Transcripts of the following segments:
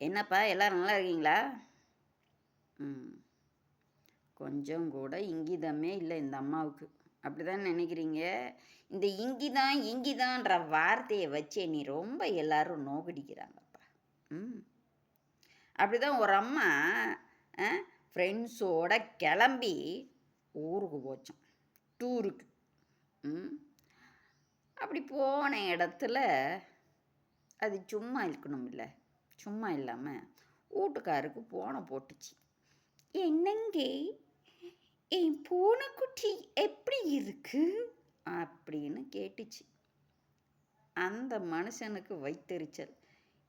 என்னப்பா எல்லாரும் நல்லா இருக்கீங்களா? ம். கொஞ்சம் கூட இங்கிதமே இல்லை இந்த அம்மாவுக்கு. அப்படிதான் நினைக்கிறீங்க? இந்த இங்கிதான் இங்கிதான்ற வார்த்தையை வச்சு நீ ரொம்ப எல்லாரும் நோக்கடிக்கிறாங்கப்பா ம். அப்படி தான் ஒரு அம்மா ஃப்ரெண்ட்ஸோட கிளம்பி ஊருக்கு போச்சோம். டூருக்கு ம். அப்படி போன இடத்துல அது சும்மா இருக்கணும் இல்லை சும்மா இல்லாமல் வீட்டுக்காருக்கு போனை போட்டுச்சு. என்னங்க? என் பூனைக்குட்டி எப்படி இருக்கு? அப்படின்னு கேட்டுச்சு. அந்த மனுஷனுக்கு வைத்தறிச்சல்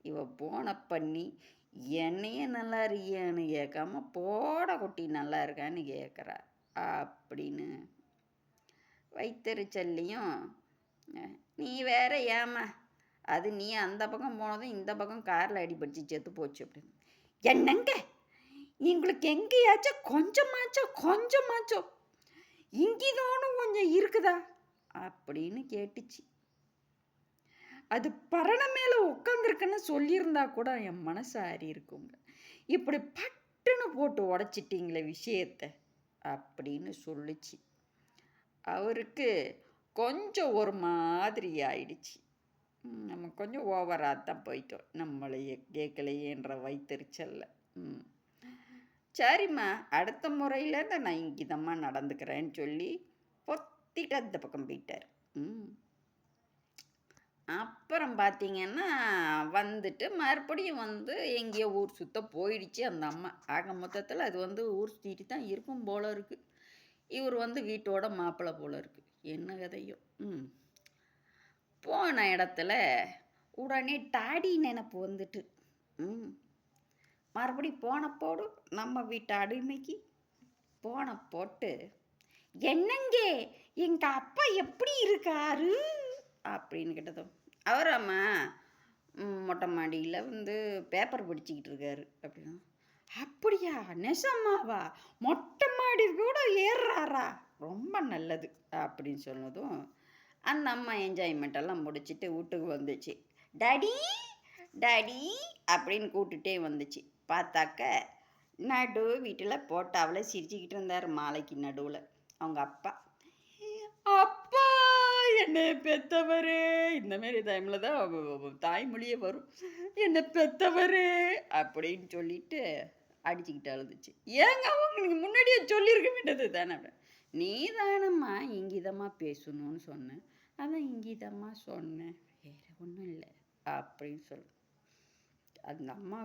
இவ போனை பண்ணி என்னையே நல்லா இருக்கியான்னு கேட்காம போட குட்டி நல்லா இருக்கான்னு கேட்குறா. அப்படின்னு வைத்தறிச்சல்லையும் நீ வேற ஏமா அது நீ அந்த பக்கம் போனதும் இந்த பக்கம் காரில் அடிபடிச்சு செத்து போச்சு அப்படின்னு. என்னங்க? எங்களுக்கு எங்கேயாச்சும் கொஞ்சமாச்சும் கொஞ்சமாச்சும் இங்கிதோன்னு கொஞ்சம் இருக்குதா? அப்படின்னு கேட்டுச்சு. அது பரண மேலே உட்காந்துருக்குன்னு சொல்லியிருந்தா கூட என் மனசு ஆறி இருக்குங்க. இப்படி பட்டுன்னு போட்டு உடச்சிட்டிங்களே விஷயத்த அப்படின்னு சொல்லிச்சு. அவருக்கு கொஞ்சம் ஒரு மாதிரி ஆயிடுச்சு. நம்ம கொஞ்சம் ஓவராக தான் போயிட்டோம். நம்மளையே கேட்கலையேன்ற வைத்தறிச்சல்ல ம். சரிம்மா அடுத்த முறையிலேருந்து நான் இங்கிதம்மா நடந்துக்கிறேன்னு சொல்லி பொத்திட்டு அந்த பக்கம் போயிட்டார். ம். அப்புறம் பார்த்தீங்கன்னா வந்துட்டு மறுபடியும் வந்து எங்கேயோ ஊர் சுத்த போயிடுச்சு அந்த அம்மா. ஆக மொத்தத்தில் அது வந்து ஊர் சுற்றிட்டு தான் இருக்கும் போல இருக்குது இவர் வந்து வீட்டோட மாப்பிள்ளை போல இருக்குது என்ன கதையோ. ம். போன இடத்துல உடனே டாடி நினப்பு வந்துட்டு ம் மறுபடி போனப்போடு நம்ம வீட்டு அடிமைக்கு போன போட்டு என்னங்க எங்கள் அப்பா எப்படி இருக்காரு? அப்படின்னு கேட்டதும் அவராம்மா மொட்டை மாடியில் வந்து பேப்பர் படிச்சுக்கிட்டு இருக்காரு. அப்படின்னா அப்படியா நெசம்மாவா மொட்டை மாடி கூட ஏறுறாரா? ரொம்ப நல்லது. அப்படின்னு சொன்னதும் அந்த அம்மா என்ஜாய்மெண்ட்டெல்லாம் முடிச்சுட்டு வீட்டுக்கு வந்துச்சு. டாடி டாடி அப்படின்னு கூப்பிட்டுட்டே வந்துச்சு. பார்த்தாக்க நடு வீட்டில் போட்டாவில் சிரிச்சுக்கிட்டு இருந்தார் மாலைக்கு நடுவில். அவங்க அப்பா அப்பா என்னை பெத்தவரே. இந்தமாரி டைமில் தான் தாய்மொழியே வரும். என்னை பெத்தவரே அப்படின்னு சொல்லிட்டு அடிச்சுக்கிட்டு அழுதுச்சு. ஏங்க உங்களுக்கு முன்னாடியே சொல்லியிருக்க வேண்டியது தானே? நீ தானம்மா இங்கிதமாக பேசணும்னு சொன்னேன் அதான் இங்கிதமாக சொன்னேன் வேறு ஒன்றும் இல்லை. அப்படின்னு சொல்லு. அந்த அம்மா